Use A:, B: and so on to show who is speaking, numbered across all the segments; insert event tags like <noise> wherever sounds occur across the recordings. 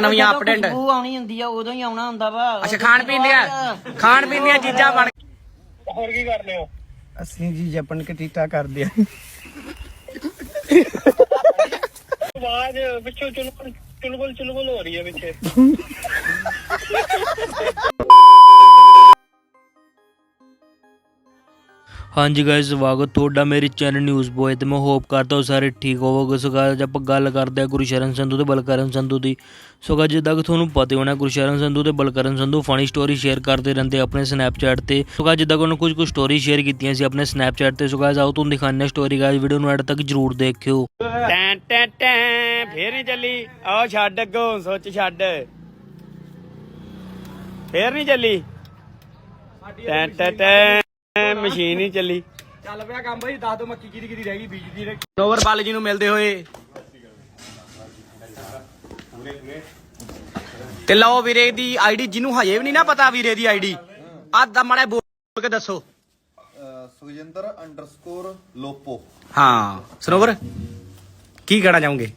A: ਨਵੀਆਂ
B: ਜਦੋਂ
A: ਅਪਡੇਟ
B: ਖੁਸ਼ਬੂ ਆਉਣੀ ਹੁੰਦੀ ਆ ਉਦੋਂ ਹੀ ਆਉਣਾ ਹੁੰਦਾ ਵਾ।
A: ਅੱਛਾ ਖਾਣ ਪੀਣ ਦੀਆਂ ਖਾਣ ਪੀਣ ਦੀਆਂ ਚੀਜ਼ਾਂ ਬਣ
C: ਹੋਰ ਕੀ ਕਰਨੇ ਹੋ?
D: ਅਸੀਂ ਜੀ ਜਪਨ ਕਟੀਟਾ ਕਰਦੇ ਆ।
C: ਆਵਾਜ਼ ਪਿੱਛੋਂ ਚੁਲਬੁਲ ਚੁਲਬੁਲ ਚੁਲਬੁਲ ਹੋ ਰਹੀ ਹੈ ਪਿੱਛੇ।
E: ਹਾਂਜੀ ਗਾਇਸ ਸਵਾਗਤ ਤੁਹਾਡਾ ਮੇਰੇ ਚੈਨਲ ਨਿਊਜ਼ ਬੋਏ ਤੇ ਮੈਂ ਹੋਪ ਕਰਦਾ ਹਾਂ ਸਾਰੇ ਠੀਕ ਹੋਵੋਗੇ। ਸੋ ਅੱਜ ਆਪਾਂ ਗੱਲ ਕਰਦੇ ਹਾਂ ਗੁਰਸ਼ਰਨ ਸੰਧੂ ਤੇ ਬਲਕਰਨ ਸੰਧੂ ਦੀ। ਸੋ guys, ਜਿੱਦਾਂ ਕਿ ਤੁਹਾਨੂੰ ਪਤਾ ਹੀ ਹੋਣਾ ਗੁਰਸ਼ਰਨ ਸੰਧੂ ਤੇ Balkaran Sandhu funny story share ਕਰਦੇ ਰਹਿੰਦੇ ਆਪਣੇ ਸਨੈਪਚੈਟ ਤੇ। ਸੋ guys, ਜਿੱਦਾਂ ਕਿ ਉਹਨਾਂ ਕੁਝ ਕੁ ਸਟੋਰੀ ਸ਼ੇਅਰ ਕੀਤੀਆਂ ਸੀ ਆਪਣੇ ਸਨੈਪਚੈਟ ਤੇ। ਸੋ guys, ਆਓ ਤੁਹਾਨੂੰ ਦਿਖਾਉਂਦੇ ਸਟੋਰੀ ਗਾਇਸ ਵੀਡੀਓ ਨੂੰ ਐਡ ਤੱਕ ਜਰੂਰ ਦੇਖਿਓ।
A: ਟੈਂ ਟੈਂ ਟੈਂ ਫੇਰ ਨਹੀਂ ਚੱਲੀ। ਆਹ ਛੱਡ ਅੱਗੋਂ ਸੋਚ ਛੱਡ। ਫੇਰ ਨਹੀਂ ਚੱਲੀ। ਟੈਂ ਟੈਂ ਟੈਂ। ਮਸ਼ੀਨ ਹੀ ਚੱਲੀ।
D: ਚੱਲ ਪਿਆ ਕੰਮ ਬਈ ਦੱਸ ਦੋ ਮੱਕੀ ਕਿਹਦੀ ਕਿਹਦੀ ਰਹਿ ਗਈ ਬੀਜਦੀ ਰਹਿ
A: ਨੋਵਰ ਬਾਲ ਜੀ ਨੂੰ ਮਿਲਦੇ ਹੋਏ। ਤੇ ਲਓ ਵੀਰੇ ਦੀ ਆਈਡੀ ਜਿਹਨੂੰ ਹਜੇ ਵੀ ਨਹੀਂ ਨਾ ਪਤਾ ਵੀਰੇ ਦੀ ਆਈਡੀ ਆਦਾ ਮਾੜਾ ਜਿਹਾ ਬੋਲ ਕੇ ਦੱਸੋ।
F: ਸੁਖਜਿੰਦਰ ਅੰਡਰਸਕੋਰ ਲੋਪੋ।
A: ਹਾਂ ਸਰੋਵਰ ਕੀ ਕਹਿਣਾ ਚਾਹੋਗੇ?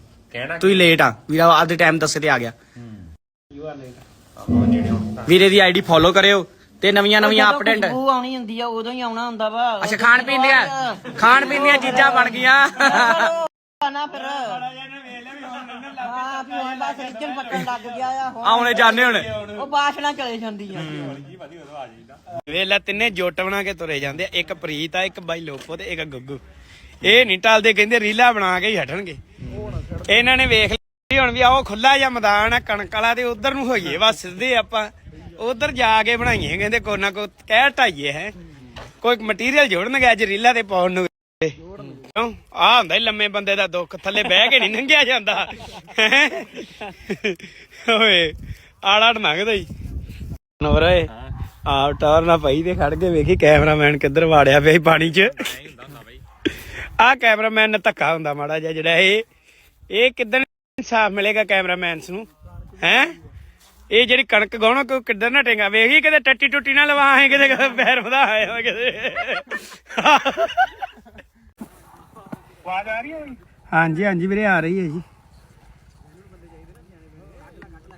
A: ਤੁਸੀਂ ਲੇਟ ਆ ਵੀਰਾ ਆਦੇ ਟਾਈਮ ਦੱਸੇ ਤੇ ਆ ਗਿਆ। ਵੀਰੇ ਦੀ ਆਈਡੀ ਫੋਲੋ ਕਰਿਓ। ਤੇ ਨਵੀਆਂ ਨਵੀਆਂ ਅਪਡੇਟ
B: ਖੁਸ਼ਬੂ ਆਉਣੀ ਹੁੰਦੀ ਆ ਉਦੋਂ ਹੀ ਆਉਣਾ ਹੁੰਦਾ ਵਾ।
A: ਅੱਛਾ ਖਾਣ ਪੀਣ ਦੀਆਂ ਖਾਣ ਪੀਣ ਦੀਆਂ ਚੀਜ਼ਾਂ ਬਣ ਗਈਆਂ।
B: ਨਾ ਫਿਰ। ਹਾਂ ਵੀ ਹੁਣ ਬਸ ਰਿਜਨ ਪੱਕਣ ਲੱਗ ਗਿਆ ਆ ਹੁਣ
A: ਆਉਣੇ ਜਾਣੇ ਹੁਣ।
B: ਉਹ ਬਾਸ਼ਨਾ ਚਲੇ ਜਾਂਦੀ ਆ।
A: ਵੇਲਾ ਤਿੰਨੇ ਜੋਟ ਬਣਾ ਕੇ ਤੁਰੇ ਜਾਂਦੇ ਆ। ਇੱਕ ਪ੍ਰੀਤ ਆ ਇੱਕ ਬਾਈ ਲੋਪੋ ਤੇ ਇੱਕ ਗੁੱਗੂ। ਇਹ ਨਹੀਂ ਟਲਦੇ ਕਹਿੰਦੇ ਰੀਲਾ ਬਣਾ ਕੇ ਹੀ ਹਟਣਗੇ। ਇਹਨਾਂ ਨੇ ਵੇਖ ਲਈ ਹੁਣ ਵੀ ਆਹ ਖੁੱਲਾ ਜਿਹਾ ਮੈਦਾਨ ਆ ਕਣਕ ਵਾਲਾ ਤੇ ਉਧਰ ਨੂੰ ਹੋਈਏ ਬਸ ਸਿੱਧੇ ਆਪਾਂ। ਉਧਰ ਜਾ ਕੇ ਬਣਾਈਏ, ਕਹਿੰਦੇ ਕੋਈ ਨਾ ਕੋਈ ਕਹਿ ਢਾਈਏ ਹੈ। ਕੋਈ ਮਟੀਰੀਅਲ ਜੋੜਨਗੇ ਅੱਜ ਰੀਲਾ ਤੇ ਪਾਉਣ ਨੂੰ। ਕਿਉਂ? ਆ ਹੁੰਦਾ ਲੰਮੇ ਬੰਦੇ ਦਾ ਦੁੱਖ, ਥੱਲੇ ਬਹਿ ਕੇ ਨਹੀਂ ਲੰਘਿਆ ਜਾਂਦਾ। ਓਏ ਆੜਾ ਨੰਗਦਾ ਹੀ। ਨਵਰ ਓਏ ਆ ਟਾਰ ਨਾ ਪਈ ਤੇ ਖੜ ਕੇ ਵੇਖੀ ਕੈਮਰਾਮੈਨ ਕਿੱਧਰ ਵਾੜਿਆ ਪਿਆ ਪਾਣੀ 'ਚ। ਆ ਕੈਮਰਾਮੈਨ ਨਾਲ ਧੱਕਾ ਹੁੰਦਾ ਮਾੜਾ ਜਿਹਾ ਜਿਹੜਾ ਇਹ। ਇਹ ਕਿੱਦਣ ਇਨਸਾਫ ਮਿਲੇਗਾ ਕੈਮਰਾਮੈਨਸ ਨੂੰ? ਹੈ? ਇਹ ਜਿਹੜੀ ਕਣਕ ਗਾਉਣਾ ਕੋਈ ਕਿੱਧਰ ਨਾ ਟੇਗਾ? ਵੇਖੀ ਕਿਤੇ ਟੱਟੀ ਟੁੱਟੀ ਨਾ ਲਵਾ ਹੈ ਕਿਤੇ ਪੈਰ ਵਧਾ ਆਇਆ ਕਿਤੇ।
C: ਆਵਾਜ਼ ਆ ਰਹੀ ਹੈ
D: ਹਾਂਜੀ ਹਾਂਜੀ ਵੀਰੇ ਆ ਰਹੀ ਹੈ ਜੀ।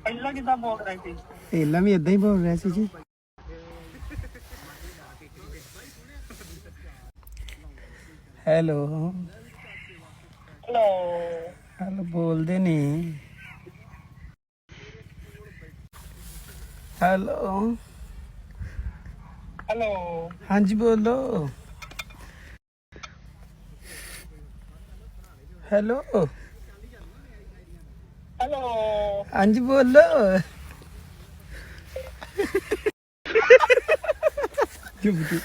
C: ਪਹਿਲਾਂ ਕਿਦਾਂ ਬੋਲ ਰਹੀ ਸੀ?
D: ਪਹਿਲਾਂ ਵੀ ਇਦਾਂ ਹੀ ਬੋਲ ਰਿਹਾ ਸੀ ਜੀ। ਹੈਲੋ।
C: ਹੈਲੋ
D: ਹੈਲੋ ਬੋਲਦੇ ਨਹੀਂ। ਹੈਲੋ।
C: ਹੈਲੋ।
D: ਹਾਂਜੀ ਬੋਲੋ। ਹੈਲੋ।
C: ਹੈਲੋ।
D: ਹਾਂਜੀ ਬੋਲੋ। ਚੁੱਪ ਚੁੱਪ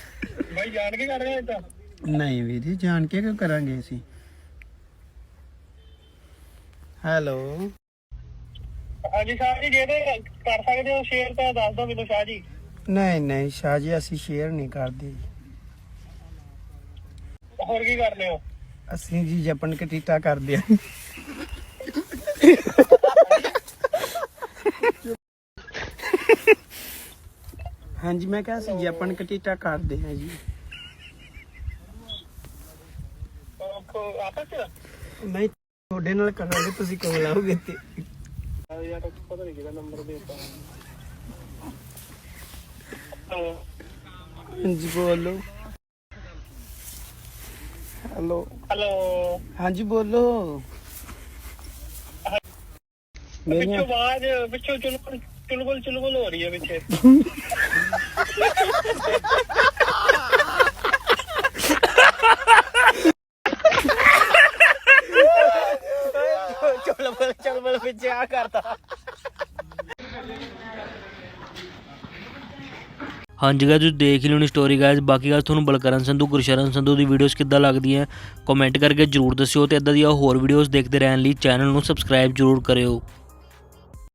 C: ਭਾਈ ਜਾਣ ਕੇ ਕਰ ਰਹੇ ਇਦਾਂ?
D: ਨਹੀਂ ਵੀਰੇ ਜਾਣ ਕੇ ਕਿਉਂ ਕਰਾਂਗੇ ਅਸੀਂ? ਹੈਲੋ।
C: ਹਾਂਜੀ ਸ਼ਾਹ ਜੀ ਜੇ ਤੇ ਕਰ ਸਕਦੇ ਹੋ ਸ਼ੇਅਰ ਤਾਂ ਦੱਸ ਦਿਓ ਮੈਨੂੰ ਸ਼ਾਹ ਜੀ।
D: ਨਹੀਂ ਨਹੀਂ ਸ਼ਾਹ ਜੀ ਅਸੀਂ ਸ਼ੇਅਰ ਨਹੀਂ ਕਰਦੇ ਜੀ।
C: ਹੋਰ ਕੀ ਕਰਨੇ ਹੋ?
D: ਅਸੀਂ ਜੀ ਜਪਨ ਕਟੀਟਾ ਕਰਦੇ ਆ। ਹਾਂਜੀ ਮੈਂ ਕਿਹਾ ਅਸੀਂ ਜਪਨ ਕਟੀਟਾ ਕਰਦੇ ਹਾਂ ਜੀ।
C: ਉਹ ਆਪਸ ਚ?
D: ਨਹੀਂ ਤੁਹਾਡੇ ਨਾਲ ਕਰਾਂਗੇ ਤੁਸੀਂ ਕੋਲ ਆਓਗੇ ਤੇ।
C: ਯਾਰ ਪਤਾ ਨਹੀਂ ਕਿਹਦਾ ਨੰਬਰ ਦਿੱਤਾ
D: ਹਾਂਜੀ ਬੋਲੋ। ਹੈਲੋ।
C: ਹੈਲੋ।
D: ਹਾਂਜੀ ਬੋਲੋ। ਮੇਰੀਆਂ
C: ਪਿੱਛੋਂ ਆਵਾਜ਼ ਪਿੱਛੋਂ ਚੁਲਬੁਲ ਚੁਲਬੁਲ ਚੁਲਬੁਲ ਹੋ ਰਹੀ ਹੈ ਪਿੱਛੇ <laughs>
A: ਚੱਲ ਬਲ ਪਿੱਛੇ ਆ ਕਰਦਾ
E: ਹਾਂਜੀ ਗਾਇਸ ਤੁਸੀਂ ਦੇਖ ਹੀ ਲਿਓਣੀ ਸਟੋਰੀ ਗਾਇਜ਼ ਬਾਕੀ ਗੱਲ ਤੁਹਾਨੂੰ ਬਲਕਰਨ ਸੰਧੂ, ਗੁਰਸ਼ਰਨ ਸੰਧੂ ਦੀ ਵੀਡੀਓਜ਼ ਕਿੱਦਾਂ ਲੱਗਦੀਆਂ ਕਮੈਂਟ ਕਰਕੇ ਜਰੂਰ ਦੱਸਿਓ ਤੇ ਇਦਾਂ ਦੀਆਂ ਹੋਰ ਵੀਡੀਓਜ਼ ਦੇਖਦੇ ਰਹਿਣ ਲਈ ਚੈਨਲ ਨੂੰ ਸਬਸਕ੍ਰਾਈਬ ਜਰੂਰ ਕਰਿਓ।